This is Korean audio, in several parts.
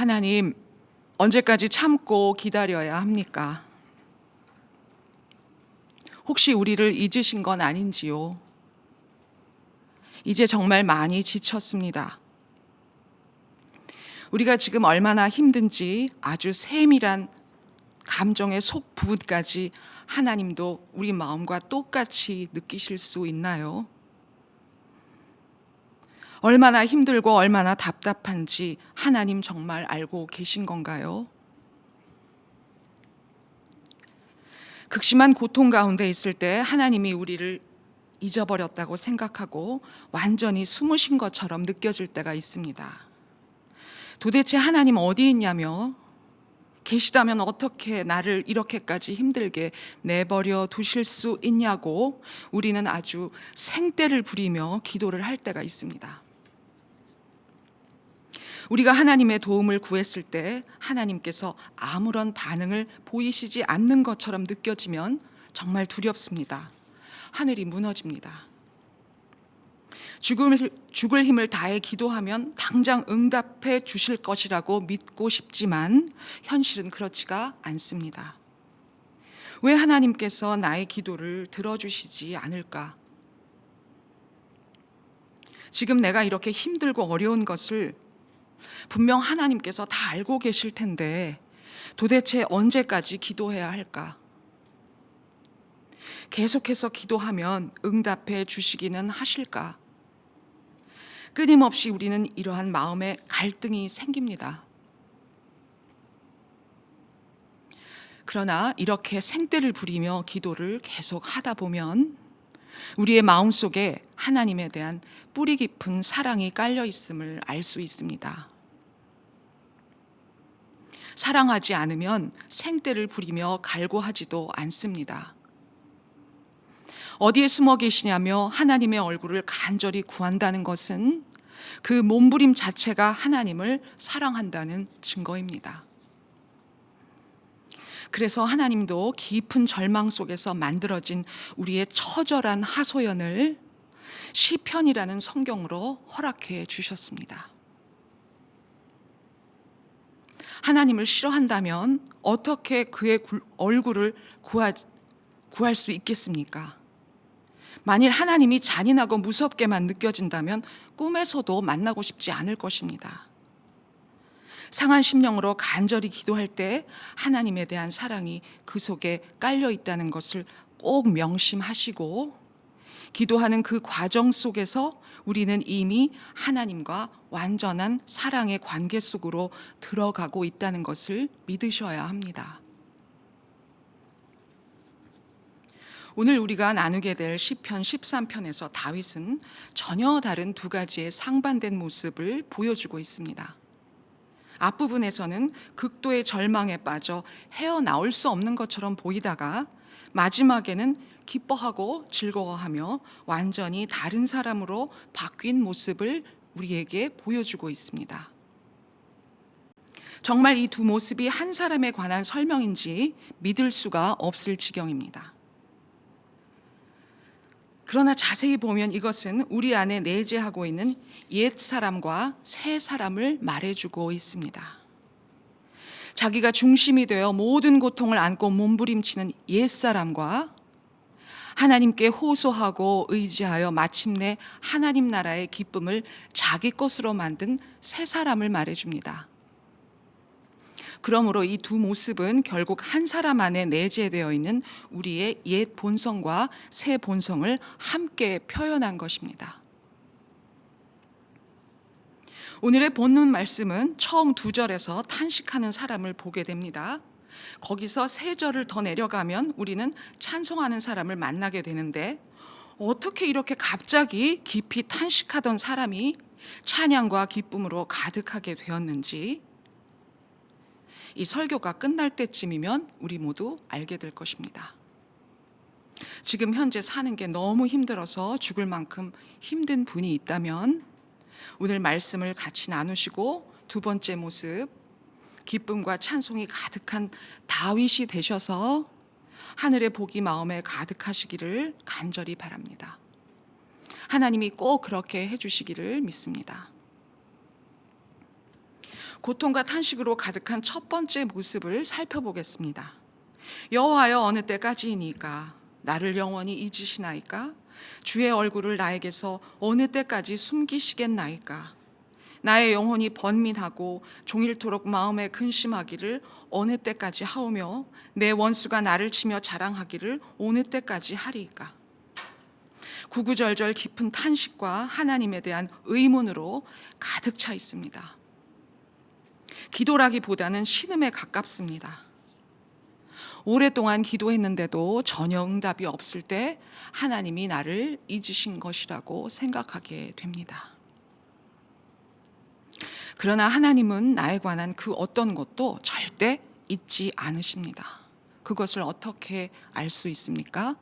하나님, 언제까지 참고 기다려야 합니까? 혹시 우리를 잊으신 건 아닌지요? 이제 정말 많이 지쳤습니다. 우리가 지금 얼마나 힘든지 아주 세밀한 감정의 속 부분까지 하나님도 우리 마음과 똑같이 느끼실 수 있나요? 얼마나 힘들고 얼마나 답답한지 하나님 정말 알고 계신 건가요? 극심한 고통 가운데 있을 때 하나님이 우리를 잊어버렸다고 생각하고 완전히 숨으신 것처럼 느껴질 때가 있습니다. 도대체 하나님 어디 있냐며 계시다면 어떻게 나를 이렇게까지 힘들게 내버려 두실 수 있냐고 우리는 아주 생떼를 부리며 기도를 할 때가 있습니다. 우리가 하나님의 도움을 구했을 때 하나님께서 아무런 반응을 보이시지 않는 것처럼 느껴지면 정말 두렵습니다. 하늘이 무너집니다. 죽을, 죽을 힘을 다해 기도하면 당장 응답해 주실 것이라고 믿고 싶지만 현실은 그렇지가 않습니다. 왜 하나님께서 나의 기도를 들어주시지 않을까? 지금 내가 이렇게 힘들고 어려운 것을 분명 하나님께서 다 알고 계실 텐데 도대체 언제까지 기도해야 할까? 계속해서 기도하면 응답해 주시기는 하실까? 끊임없이 우리는 이러한 마음의 갈등이 생깁니다. 그러나 이렇게 생떼를 부리며 기도를 계속 하다 보면 우리의 마음 속에 하나님에 대한 뿌리 깊은 사랑이 깔려 있음을 알 수 있습니다. 사랑하지 않으면 생떼를 부리며 갈구하지도 않습니다. 어디에 숨어 계시냐며 하나님의 얼굴을 간절히 구한다는 것은 그 몸부림 자체가 하나님을 사랑한다는 증거입니다. 그래서 하나님도 깊은 절망 속에서 만들어진 우리의 처절한 하소연을 시편이라는 성경으로 허락해 주셨습니다. 하나님을 싫어한다면 어떻게 그의 얼굴을 구하, 구할 수 있겠습니까? 만일 하나님이 잔인하고 무섭게만 느껴진다면 꿈에서도 만나고 싶지 않을 것입니다. 상한 심령으로 간절히 기도할 때 하나님에 대한 사랑이 그 속에 깔려 있다는 것을 꼭 명심하시고 기도하는 그 과정 속에서 우리는 이미 하나님과 완전한 사랑의 관계 속으로 들어가고 있다는 것을 믿으셔야 합니다. 오늘 우리가 나누게 될 시편 13편에서 다윗은 전혀 다른 두 가지의 상반된 모습을 보여주고 있습니다. 앞부분에서는 극도의 절망에 빠져 헤어나올 수 없는 것처럼 보이다가 마지막에는 기뻐하고 즐거워하며 완전히 다른 사람으로 바뀐 모습을 우리에게 보여주고 있습니다. 정말 이 두 모습이 한 사람에 관한 설명인지 믿을 수가 없을 지경입니다. 그러나 자세히 보면 이것은 우리 안에 내재하고 있는 옛 사람과 새 사람을 말해주고 있습니다. 자기가 중심이 되어 모든 고통을 안고 몸부림치는 옛 사람과 하나님께 호소하고 의지하여 마침내 하나님 나라의 기쁨을 자기 것으로 만든 새 사람을 말해줍니다. 그러므로 이 두 모습은 결국 한 사람 안에 내재되어 있는 우리의 옛 본성과 새 본성을 함께 표현한 것입니다. 오늘의 본문 말씀은 처음 두 절에서 탄식하는 사람을 보게 됩니다. 거기서 세 절을 더 내려가면 우리는 찬송하는 사람을 만나게 되는데 어떻게 이렇게 갑자기 깊이 탄식하던 사람이 찬양과 기쁨으로 가득하게 되었는지 이 설교가 끝날 때쯤이면 우리 모두 알게 될 것입니다. 지금 현재 사는 게 너무 힘들어서 죽을 만큼 힘든 분이 있다면 오늘 말씀을 같이 나누시고 두 번째 모습 기쁨과 찬송이 가득한 다윗이 되셔서 하늘의 복이 마음에 가득하시기를 간절히 바랍니다. 하나님이 꼭 그렇게 해주시기를 믿습니다. 고통과 탄식으로 가득한 첫 번째 모습을 살펴보겠습니다. 여호와여 어느 때까지이니까 나를 영원히 잊으시나이까 주의 얼굴을 나에게서 어느 때까지 숨기시겠나이까 나의 영혼이 번민하고 종일토록 마음에 근심하기를 어느 때까지 하오며 내 원수가 나를 치며 자랑하기를 어느 때까지 하리이까 구구절절 깊은 탄식과 하나님에 대한 의문으로 가득 차 있습니다. 기도라기보다는 신음에 가깝습니다. 오랫동안 기도했는데도 전혀 응답이 없을 때 하나님이 나를 잊으신 것이라고 생각하게 됩니다. 그러나 하나님은 나에 관한 그 어떤 것도 절대 잊지 않으십니다. 그것을 어떻게 알 수 있습니까?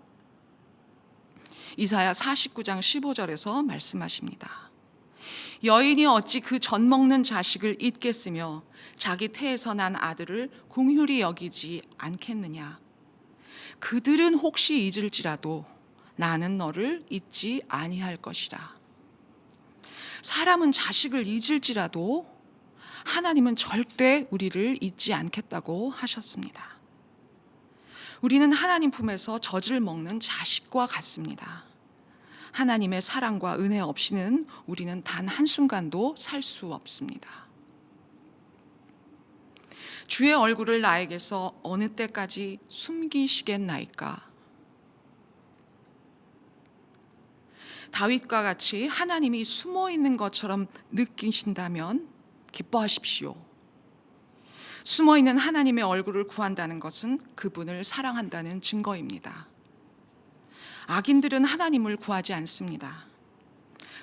이사야 49장 15절에서 말씀하십니다. 여인이 어찌 그 젖 먹는 자식을 잊겠으며 자기 태에서 난 아들을 공휴리 여기지 않겠느냐. 그들은 혹시 잊을지라도 나는 너를 잊지 아니할 것이라. 사람은 자식을 잊을지라도 하나님은 절대 우리를 잊지 않겠다고 하셨습니다. 우리는 하나님 품에서 젖을 먹는 자식과 같습니다. 하나님의 사랑과 은혜 없이는 우리는 단 한순간도 살 수 없습니다. 주의 얼굴을 나에게서 어느 때까지 숨기시겠나이까? 다윗과 같이 하나님이 숨어 있는 것처럼 느끼신다면 기뻐하십시오. 숨어 있는 하나님의 얼굴을 구한다는 것은 그분을 사랑한다는 증거입니다. 악인들은 하나님을 구하지 않습니다.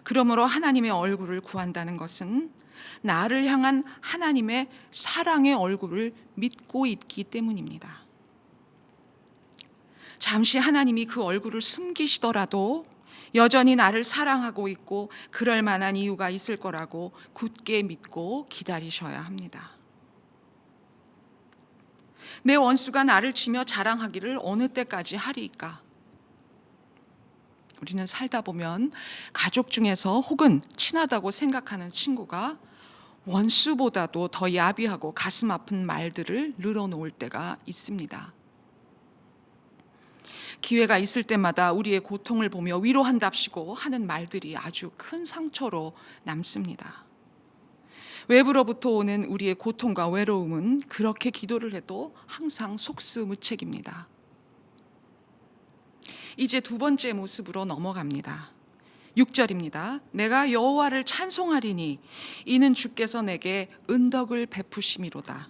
그러므로 하나님의 얼굴을 구한다는 것은 나를 향한 하나님의 사랑의 얼굴을 믿고 있기 때문입니다. 잠시 하나님이 그 얼굴을 숨기시더라도 여전히 나를 사랑하고 있고 그럴 만한 이유가 있을 거라고 굳게 믿고 기다리셔야 합니다. 내 원수가 나를 치며 자랑하기를 어느 때까지 하리이까? 우리는 살다 보면 가족 중에서 혹은 친하다고 생각하는 친구가 원수보다도 더 야비하고 가슴 아픈 말들을 늘어놓을 때가 있습니다. 기회가 있을 때마다 우리의 고통을 보며 위로한답시고 하는 말들이 아주 큰 상처로 남습니다. 외부로부터 오는 우리의 고통과 외로움은 그렇게 기도를 해도 항상 속수무책입니다. 이제 두 번째 모습으로 넘어갑니다. 6절입니다. 내가 여호와를 찬송하리니 이는 주께서 내게 은덕을 베푸심이로다.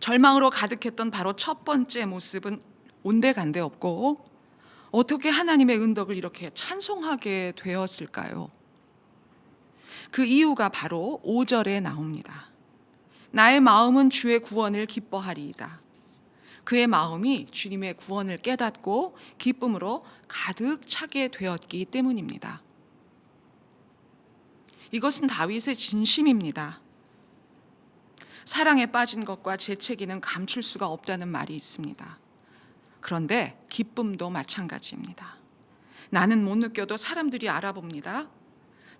절망으로 가득했던 바로 첫 번째 모습은 온데간데 없고 어떻게 하나님의 은덕을 이렇게 찬송하게 되었을까요? 그 이유가 바로 5절에 나옵니다. 나의 마음은 주의 구원을 기뻐하리이다. 그의 마음이 주님의 구원을 깨닫고 기쁨으로 가득 차게 되었기 때문입니다. 이것은 다윗의 진심입니다. 사랑에 빠진 것과 재채기는 감출 수가 없다는 말이 있습니다. 그런데 기쁨도 마찬가지입니다. 나는 못 느껴도 사람들이 알아봅니다.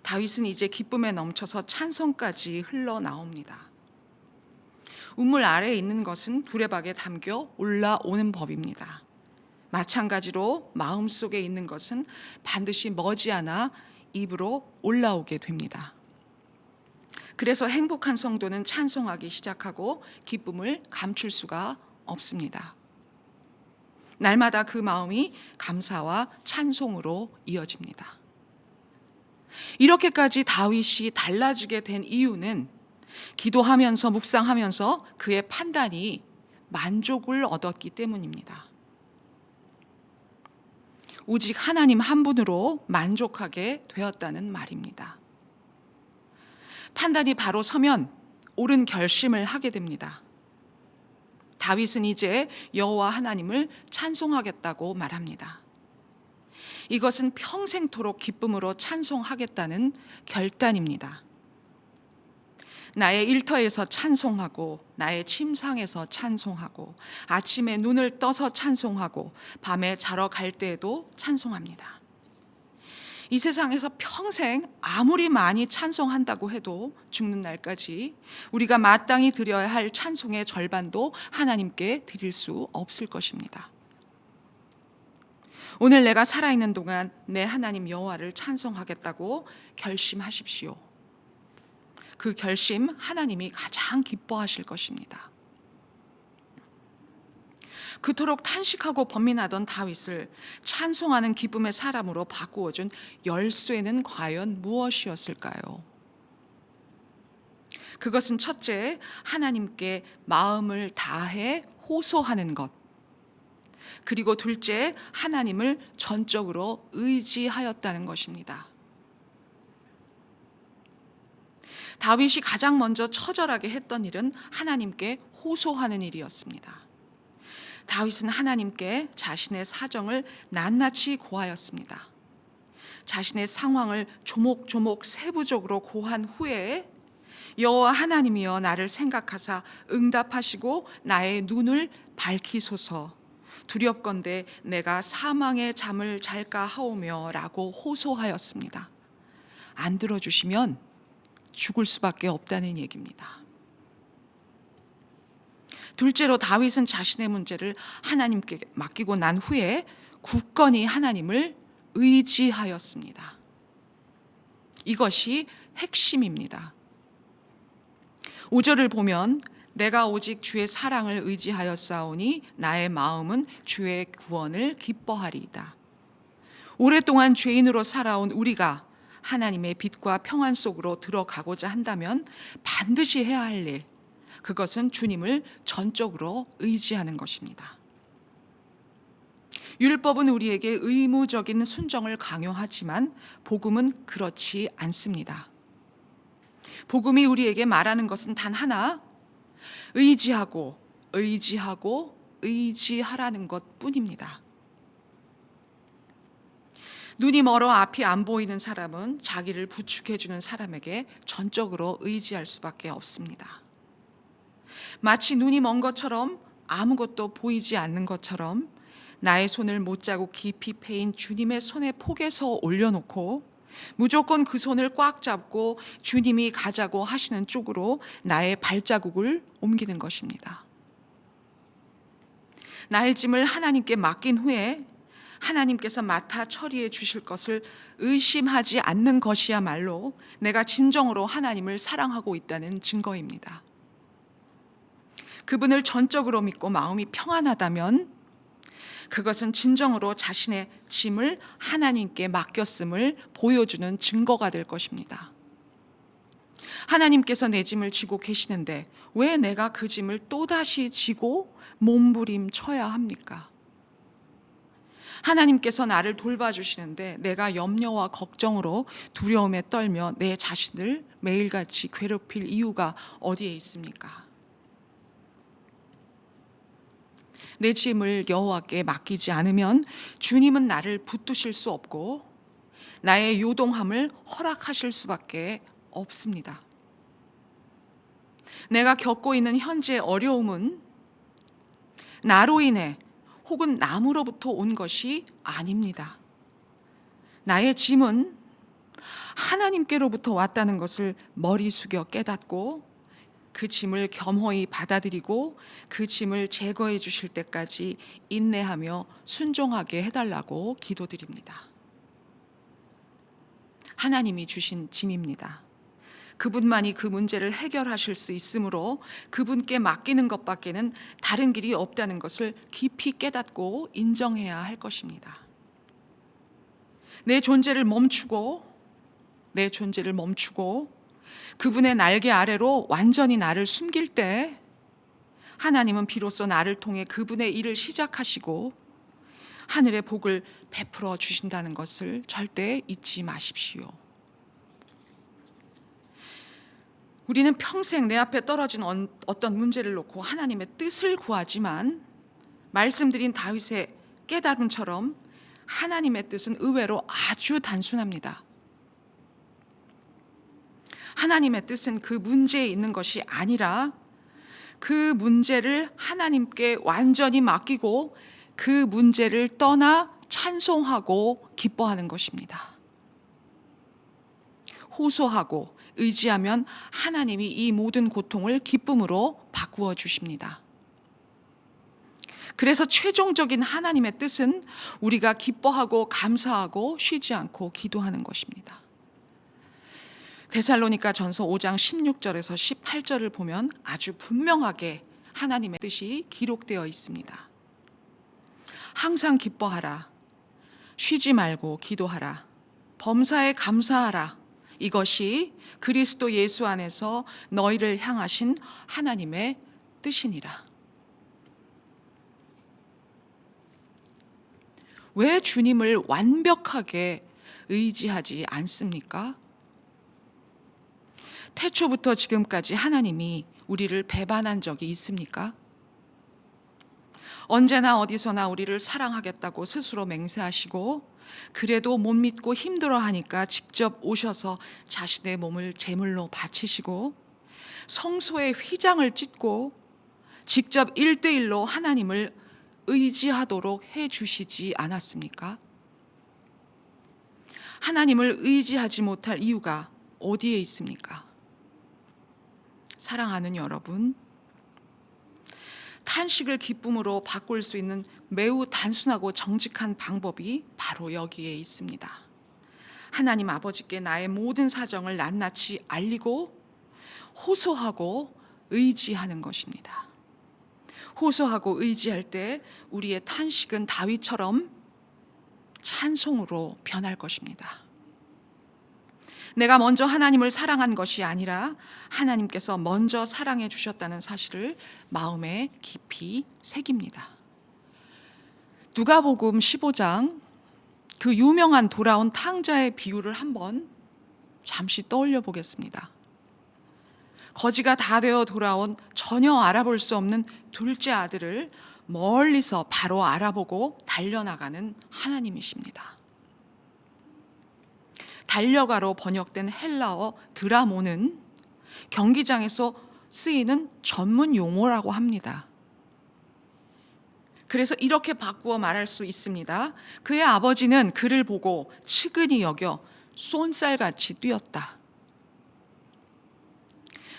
다윗은 이제 기쁨에 넘쳐서 찬성까지 흘러나옵니다. 우물 아래에 있는 것은 두레박에 담겨 올라오는 법입니다. 마찬가지로 마음속에 있는 것은 반드시 머지않아 입으로 올라오게 됩니다. 그래서 행복한 성도는 찬송하기 시작하고 기쁨을 감출 수가 없습니다. 날마다 그 마음이 감사와 찬송으로 이어집니다. 이렇게까지 다윗이 달라지게 된 이유는 기도하면서 묵상하면서 그의 판단이 만족을 얻었기 때문입니다. 오직 하나님 한 분으로 만족하게 되었다는 말입니다. 판단이 바로 서면 옳은 결심을 하게 됩니다. 다윗은 이제 여호와 하나님을 찬송하겠다고 말합니다. 이것은 평생토록 기쁨으로 찬송하겠다는 결단입니다. 나의 일터에서 찬송하고 나의 침상에서 찬송하고 아침에 눈을 떠서 찬송하고 밤에 자러 갈 때에도 찬송합니다. 이 세상에서 평생 아무리 많이 찬송한다고 해도 죽는 날까지 우리가 마땅히 드려야 할 찬송의 절반도 하나님께 드릴 수 없을 것입니다. 오늘 내가 살아있는 동안 내 하나님 여호와를 찬송하겠다고 결심하십시오. 그 결심 하나님이 가장 기뻐하실 것입니다. 그토록 탄식하고 번민하던 다윗을 찬송하는 기쁨의 사람으로 바꾸어 준 열쇠는 과연 무엇이었을까요? 그것은 첫째, 하나님께 마음을 다해 호소하는 것. 그리고 둘째, 하나님을 전적으로 의지하였다는 것입니다. 다윗이 가장 먼저 처절하게 했던 일은 하나님께 호소하는 일이었습니다. 다윗은 하나님께 자신의 사정을 낱낱이 고하였습니다. 자신의 상황을 조목조목 세부적으로 고한 후에 여호와 하나님이여 나를 생각하사 응답하시고 나의 눈을 밝히소서 두렵건대 내가 사망의 잠을 잘까 하오며라고 호소하였습니다. 안 들어주시면 죽을 수밖에 없다는 얘기입니다. 둘째로 다윗은 자신의 문제를 하나님께 맡기고 난 후에 굳건히 하나님을 의지하였습니다. 이것이 핵심입니다. 5절을 보면 내가 오직 주의 사랑을 의지하였사오니 나의 마음은 주의 구원을 기뻐하리이다. 오랫동안 죄인으로 살아온 우리가 하나님의 빛과 평안 속으로 들어가고자 한다면 반드시 해야 할 일, 그것은 주님을 전적으로 의지하는 것입니다. 율법은 우리에게 의무적인 순정을 강요하지만 복음은 그렇지 않습니다. 복음이 우리에게 말하는 것은 단 하나, 의지하고, 의지하고, 의지하라는 것 뿐입니다. 눈이 멀어 앞이 안 보이는 사람은 자기를 부축해 주는 사람에게 전적으로 의지할 수밖에 없습니다. 마치 눈이 먼 것처럼 아무것도 보이지 않는 것처럼 나의 손을 못 자고 깊이 패인 주님의 손에 포개서 올려놓고 무조건 그 손을 꽉 잡고 주님이 가자고 하시는 쪽으로 나의 발자국을 옮기는 것입니다. 나의 짐을 하나님께 맡긴 후에 하나님께서 맡아 처리해 주실 것을 의심하지 않는 것이야말로 내가 진정으로 하나님을 사랑하고 있다는 증거입니다. 그분을 전적으로 믿고 마음이 평안하다면 그것은 진정으로 자신의 짐을 하나님께 맡겼음을 보여주는 증거가 될 것입니다. 하나님께서 내 짐을 지고 계시는데 왜 내가 그 짐을 또다시 지고 몸부림쳐야 합니까? 하나님께서 나를 돌봐주시는데 내가 염려와 걱정으로 두려움에 떨며 내 자신을 매일같이 괴롭힐 이유가 어디에 있습니까? 내 짐을 여호와께 맡기지 않으면 주님은 나를 붙드실 수 없고 나의 요동함을 허락하실 수밖에 없습니다. 내가 겪고 있는 현재 어려움은 나로 인해 혹은 남으로부터 온 것이 아닙니다. 나의 짐은 하나님께로부터 왔다는 것을 머리 숙여 깨닫고 그 짐을 겸허히 받아들이고 그 짐을 제거해 주실 때까지 인내하며 순종하게 해달라고 기도드립니다. 하나님이 주신 짐입니다. 그분만이 그 문제를 해결하실 수 있으므로 그분께 맡기는 것밖에는 다른 길이 없다는 것을 깊이 깨닫고 인정해야 할 것입니다. 내 존재를 멈추고 내 존재를 멈추고 그분의 날개 아래로 완전히 나를 숨길 때 하나님은 비로소 나를 통해 그분의 일을 시작하시고 하늘의 복을 베풀어 주신다는 것을 절대 잊지 마십시오. 우리는 평생 내 앞에 떨어진 어떤 문제를 놓고 하나님의 뜻을 구하지만 말씀드린 다윗의 깨달음처럼 하나님의 뜻은 의외로 아주 단순합니다. 하나님의 뜻은 그 문제에 있는 것이 아니라 그 문제를 하나님께 완전히 맡기고 그 문제를 떠나 찬송하고 기뻐하는 것입니다. 호소하고 의지하면 하나님이 이 모든 고통을 기쁨으로 바꾸어 주십니다. 그래서 최종적인 하나님의 뜻은 우리가 기뻐하고 감사하고 쉬지 않고 기도하는 것입니다. 데살로니가 전서 5장 16절에서 18절을 보면 아주 분명하게 하나님의 뜻이 기록되어 있습니다. 항상 기뻐하라. 쉬지 말고 기도하라. 범사에 감사하라. 이것이 그리스도 예수 안에서 너희를 향하신 하나님의 뜻이니라. 왜 주님을 완벽하게 의지하지 않습니까? 태초부터 지금까지 하나님이 우리를 배반한 적이 있습니까? 언제나 어디서나 우리를 사랑하겠다고 스스로 맹세하시고 그래도 못 믿고 힘들어 하니까 직접 오셔서 자신의 몸을 제물로 바치시고 성소에 휘장을 찢고 직접 일대일로 하나님을 의지하도록 해 주시지 않았습니까? 하나님을 의지하지 못할 이유가 어디에 있습니까? 사랑하는 여러분, 탄식을 기쁨으로 바꿀 수 있는 매우 단순하고 정직한 방법이 바로 여기에 있습니다. 하나님 아버지께 나의 모든 사정을 낱낱이 알리고 호소하고 의지하는 것입니다. 호소하고 의지할 때 우리의 탄식은 다윗처럼 찬송으로 변할 것입니다. 내가 먼저 하나님을 사랑한 것이 아니라 하나님께서 먼저 사랑해 주셨다는 사실을 마음에 깊이 새깁니다. 누가복음 15장 그 유명한 돌아온 탕자의 비유를 한번 잠시 떠올려 보겠습니다. 거지가 다 되어 돌아온 전혀 알아볼 수 없는 둘째 아들을 멀리서 바로 알아보고 달려나가는 하나님이십니다. 달려가로 번역된 헬라어 드라모는 경기장에서 쓰이는 전문 용어라고 합니다. 그래서 이렇게 바꾸어 말할 수 있습니다. 그의 아버지는 그를 보고 측은히 여겨 쏜살같이 뛰었다.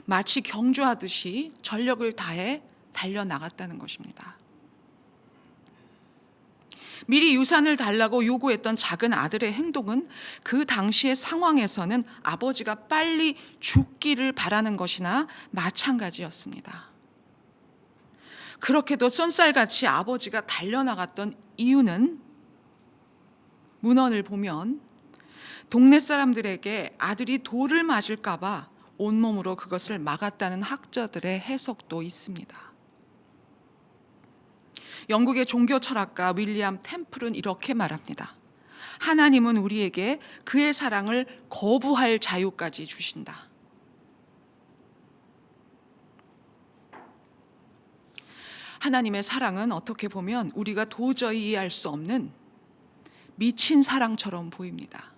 마치 경주하듯이 전력을 다해 달려나갔다는 것입니다. 미리 유산을 달라고 요구했던 작은 아들의 행동은 그 당시의 상황에서는 아버지가 빨리 죽기를 바라는 것이나 마찬가지였습니다. 그렇게도 쏜살같이 아버지가 달려나갔던 이유는 문헌을 보면 동네 사람들에게 아들이 돌을 맞을까봐 온몸으로 그것을 막았다는 학자들의 해석도 있습니다. 영국의 종교 철학가 윌리엄 템플은 이렇게 말합니다. 하나님은 우리에게 그의 사랑을 거부할 자유까지 주신다. 하나님의 사랑은 어떻게 보면 우리가 도저히 이해할 수 없는 미친 사랑처럼 보입니다.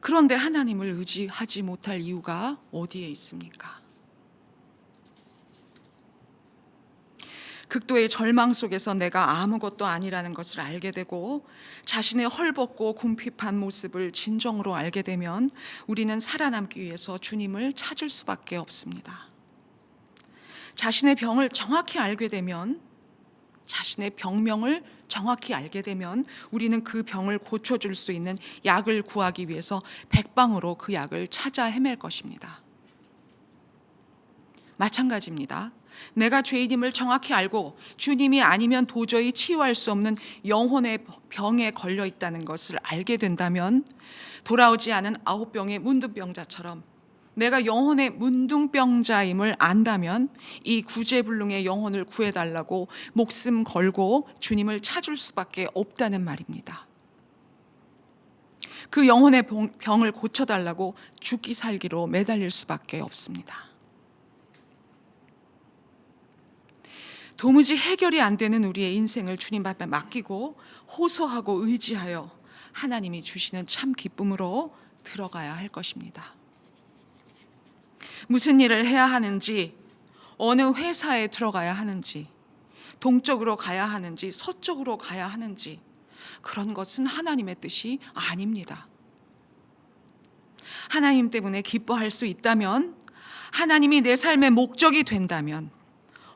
그런데 하나님을 의지하지 못할 이유가 어디에 있습니까? 극도의 절망 속에서 내가 아무것도 아니라는 것을 알게 되고 자신의 헐벗고 궁핍한 모습을 진정으로 알게 되면 우리는 살아남기 위해서 주님을 찾을 수밖에 없습니다. 자신의 병을 정확히 알게 되면 자신의 병명을 정확히 알게 되면 우리는 그 병을 고쳐줄 수 있는 약을 구하기 위해서 백방으로 그 약을 찾아 헤맬 것입니다. 마찬가지입니다. 내가 죄인임을 정확히 알고 주님이 아니면 도저히 치유할 수 없는 영혼의 병에 걸려 있다는 것을 알게 된다면 돌아오지 않은 아홉 병의 문둥병자처럼 내가 영혼의 문둥병자임을 안다면 이 구제불능의 영혼을 구해달라고 목숨 걸고 주님을 찾을 수밖에 없다는 말입니다. 그 영혼의 병을 고쳐달라고 죽기 살기로 매달릴 수밖에 없습니다. 도무지 해결이 안 되는 우리의 인생을 주님 앞에 맡기고 호소하고 의지하여 하나님이 주시는 참 기쁨으로 들어가야 할 것입니다. 무슨 일을 해야 하는지, 어느 회사에 들어가야 하는지, 동쪽으로 가야 하는지, 서쪽으로 가야 하는지, 그런 것은 하나님의 뜻이 아닙니다. 하나님 때문에 기뻐할 수 있다면 하나님이 내 삶의 목적이 된다면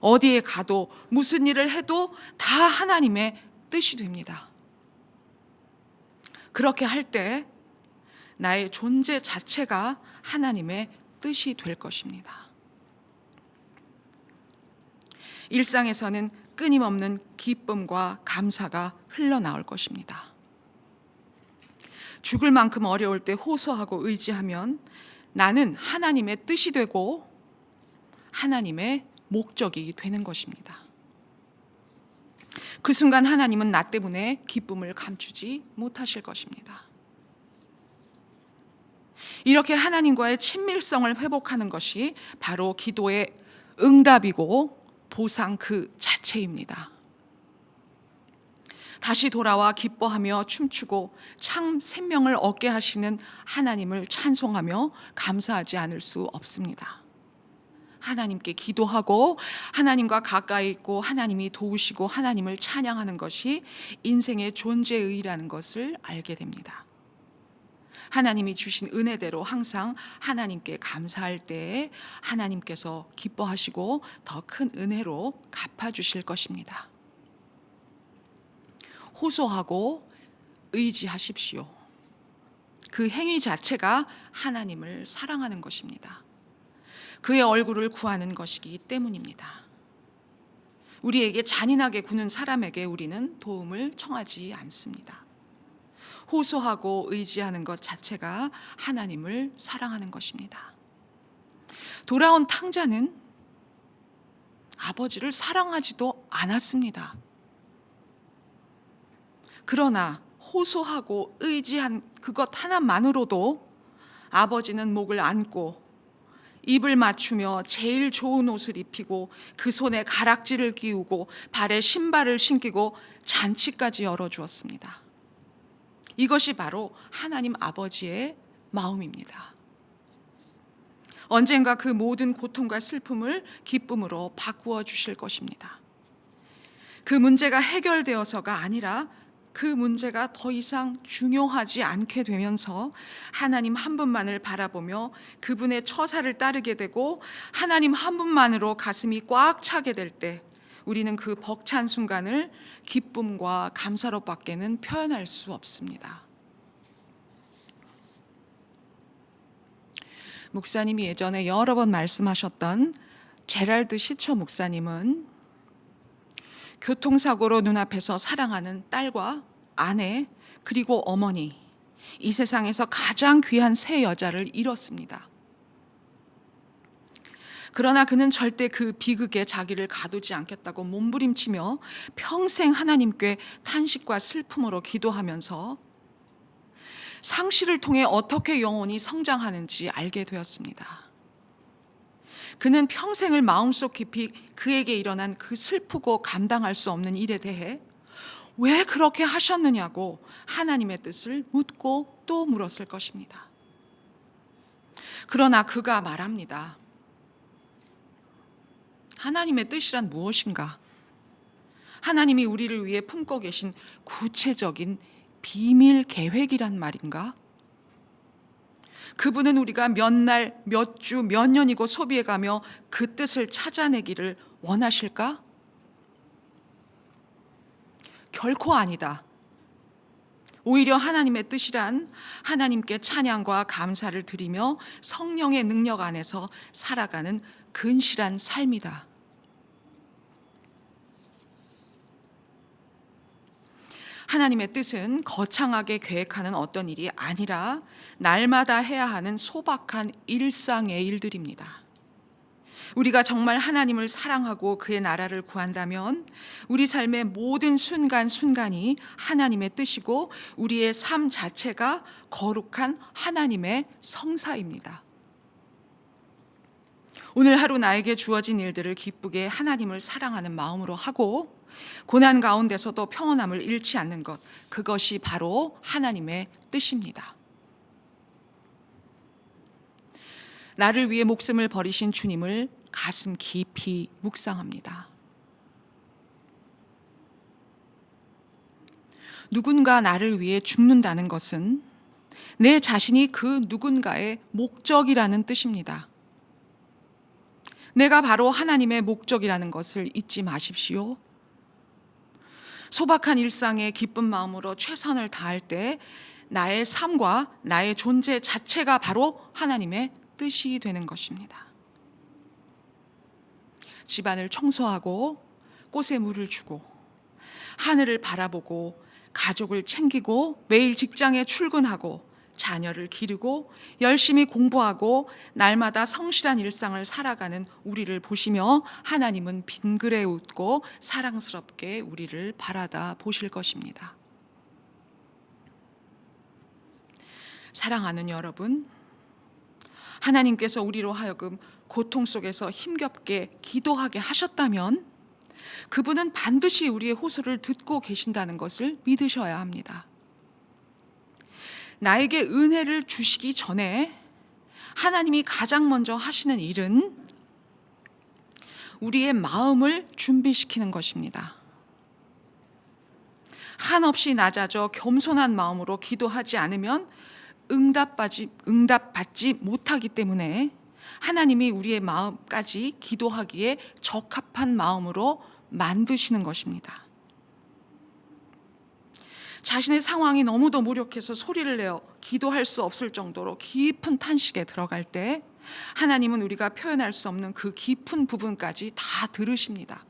어디에 가도 무슨 일을 해도 다 하나님의 뜻이 됩니다. 그렇게 할 때 나의 존재 자체가 하나님의 뜻이 될 것입니다. 일상에서는 끊임없는 기쁨과 감사가 흘러나올 것입니다. 죽을 만큼 어려울 때 호소하고 의지하면 나는 하나님의 뜻이 되고 하나님의 목적이 되는 것입니다. 그 순간 하나님은 나 때문에 기쁨을 감추지 못하실 것입니다. 이렇게 하나님과의 친밀성을 회복하는 것이 바로 기도의 응답이고 보상 그 자체입니다. 다시 돌아와 기뻐하며 춤추고 참 생명을 얻게 하시는 하나님을 찬송하며 감사하지 않을 수 없습니다. 하나님께 기도하고 하나님과 가까이 있고 하나님이 도우시고 하나님을 찬양하는 것이 인생의 존재의라는 것을 알게 됩니다. 하나님이 주신 은혜대로 항상 하나님께 감사할 때에 하나님께서 기뻐하시고 더 큰 은혜로 갚아주실 것입니다. 호소하고 의지하십시오. 그 행위 자체가 하나님을 사랑하는 것입니다. 그의 얼굴을 구하는 것이기 때문입니다. 우리에게 잔인하게 구는 사람에게 우리는 도움을 청하지 않습니다. 호소하고 의지하는 것 자체가 하나님을 사랑하는 것입니다. 돌아온 탕자는 아버지를 사랑하지도 않았습니다. 그러나 호소하고 의지한 그것 하나만으로도 아버지는 목을 안고 입을 맞추며 제일 좋은 옷을 입히고 그 손에 가락지를 끼우고 발에 신발을 신기고 잔치까지 열어주었습니다. 이것이 바로 하나님 아버지의 마음입니다. 언젠가 그 모든 고통과 슬픔을 기쁨으로 바꾸어 주실 것입니다. 그 문제가 해결되어서가 아니라 그 문제가 더 이상 중요하지 않게 되면서 하나님 한 분만을 바라보며 그분의 처사를 따르게 되고 하나님 한 분만으로 가슴이 꽉 차게 될 때 우리는 그 벅찬 순간을 기쁨과 감사로 밖에는 표현할 수 없습니다. 목사님이 예전에 여러 번 말씀하셨던 제랄드 시처 목사님은 교통사고로 눈앞에서 사랑하는 딸과 아내 그리고 어머니 이 세상에서 가장 귀한 세 여자를 잃었습니다. 그러나 그는 절대 그 비극에 자기를 가두지 않겠다고 몸부림치며 평생 하나님께 탄식과 슬픔으로 기도하면서 상실을 통해 어떻게 영혼이 성장하는지 알게 되었습니다. 그는 평생을 마음속 깊이 그에게 일어난 그 슬프고 감당할 수 없는 일에 대해 왜 그렇게 하셨느냐고 하나님의 뜻을 묻고 또 물었을 것입니다. 그러나 그가 말합니다. 하나님의 뜻이란 무엇인가? 하나님이 우리를 위해 품고 계신 구체적인 비밀 계획이란 말인가? 그분은 우리가 몇 날, 몇 주, 몇 년이고 소비해 가며 그 뜻을 찾아내기를 원하실까? 결코 아니다. 오히려 하나님의 뜻이란 하나님께 찬양과 감사를 드리며 성령의 능력 안에서 살아가는 근실한 삶이다. 하나님의 뜻은 거창하게 계획하는 어떤 일이 아니라 날마다 해야 하는 소박한 일상의 일들입니다. 우리가 정말 하나님을 사랑하고 그의 나라를 구한다면 우리 삶의 모든 순간순간이 하나님의 뜻이고 우리의 삶 자체가 거룩한 하나님의 성사입니다. 오늘 하루 나에게 주어진 일들을 기쁘게 하나님을 사랑하는 마음으로 하고 고난 가운데서도 평온함을 잃지 않는 것, 그것이 바로 하나님의 뜻입니다. 나를 위해 목숨을 버리신 주님을 가슴 깊이 묵상합니다. 누군가 나를 위해 죽는다는 것은 내 자신이 그 누군가의 목적이라는 뜻입니다. 내가 바로 하나님의 목적이라는 것을 잊지 마십시오. 소박한 일상에 기쁜 마음으로 최선을 다할 때 나의 삶과 나의 존재 자체가 바로 하나님의 뜻이 되는 것입니다. 집안을 청소하고 꽃에 물을 주고 하늘을 바라보고 가족을 챙기고 매일 직장에 출근하고 자녀를 기르고 열심히 공부하고 날마다 성실한 일상을 살아가는 우리를 보시며 하나님은 빙그레 웃고 사랑스럽게 우리를 바라다 보실 것입니다. 사랑하는 여러분, 하나님께서 우리로 하여금 고통 속에서 힘겹게 기도하게 하셨다면 그분은 반드시 우리의 호소를 듣고 계신다는 것을 믿으셔야 합니다. 나에게 은혜를 주시기 전에 하나님이 가장 먼저 하시는 일은 우리의 마음을 준비시키는 것입니다. 한없이 낮아져 겸손한 마음으로 기도하지 않으면 응답받지, 응답받지 못하기 때문에 하나님이 우리의 마음까지 기도하기에 적합한 마음으로 만드시는 것입니다. 자신의 상황이 너무도 무력해서 소리를 내어 기도할 수 없을 정도로 깊은 탄식에 들어갈 때 하나님은 우리가 표현할 수 없는 그 깊은 부분까지 다 들으십니다.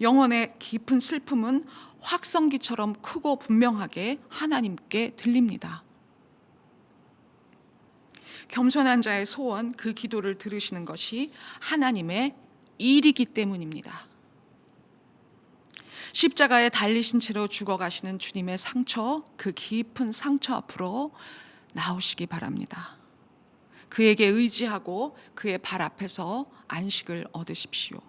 영혼의 깊은 슬픔은 확성기처럼 크고 분명하게 하나님께 들립니다. 겸손한 자의 소원, 그 기도를 들으시는 것이 하나님의 일이기 때문입니다. 십자가에 달리신 채로 죽어가시는 주님의 상처, 그 깊은 상처 앞으로 나오시기 바랍니다. 그에게 의지하고 그의 발 앞에서 안식을 얻으십시오.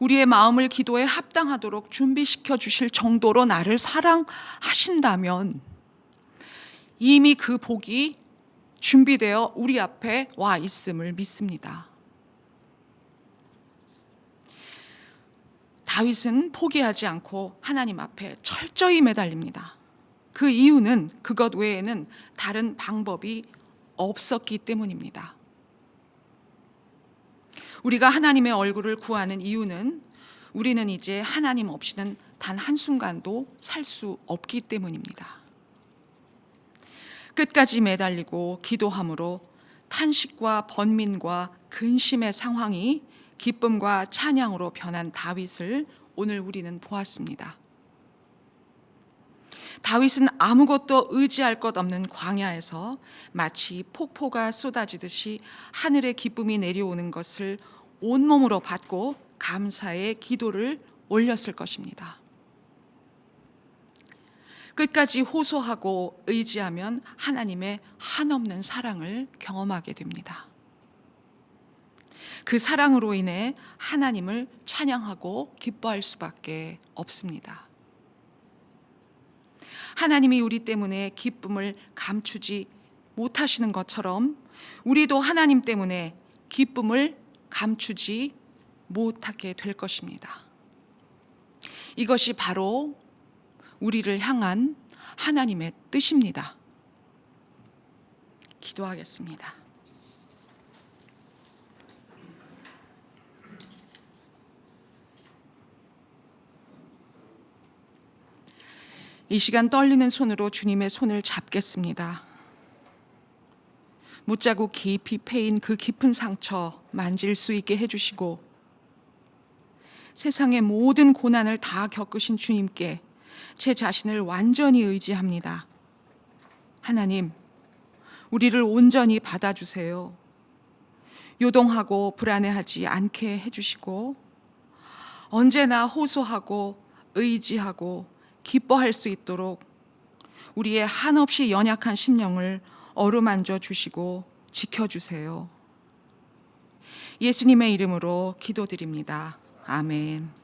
우리의 마음을 기도에 합당하도록 준비시켜 주실 정도로 나를 사랑하신다면 이미 그 복이 준비되어 우리 앞에 와 있음을 믿습니다. 다윗은 포기하지 않고 하나님 앞에 철저히 매달립니다. 그 이유는 그것 외에는 다른 방법이 없었기 때문입니다. 우리가 하나님의 얼굴을 구하는 이유는 우리는 이제 하나님 없이는 단 한순간도 살 수 없기 때문입니다. 끝까지 매달리고 기도함으로 탄식과 번민과 근심의 상황이 기쁨과 찬양으로 변한 다윗을 오늘 우리는 보았습니다. 다윗은 아무것도 의지할 것 없는 광야에서 마치 폭포가 쏟아지듯이 하늘의 기쁨이 내려오는 것을 온몸으로 받고 감사의 기도를 올렸을 것입니다. 끝까지 호소하고 의지하면 하나님의 한없는 사랑을 경험하게 됩니다. 그 사랑으로 인해 하나님을 찬양하고 기뻐할 수밖에 없습니다. 하나님이 우리 때문에 기쁨을 감추지 못하시는 것처럼 우리도 하나님 때문에 기쁨을 감추지 못하게 될 것입니다. 이것이 바로 우리를 향한 하나님의 뜻입니다. 기도하겠습니다. 이 시간 떨리는 손으로 주님의 손을 잡겠습니다. 못자고 깊이 패인 그 깊은 상처 만질 수 있게 해주시고 세상의 모든 고난을 다 겪으신 주님께 제 자신을 완전히 의지합니다. 하나님, 우리를 온전히 받아주세요. 요동하고 불안해하지 않게 해주시고 언제나 호소하고 의지하고 기뻐할 수 있도록 우리의 한없이 연약한 심령을 어루만져 주시고 지켜주세요. 예수님의 이름으로 기도드립니다. 아멘.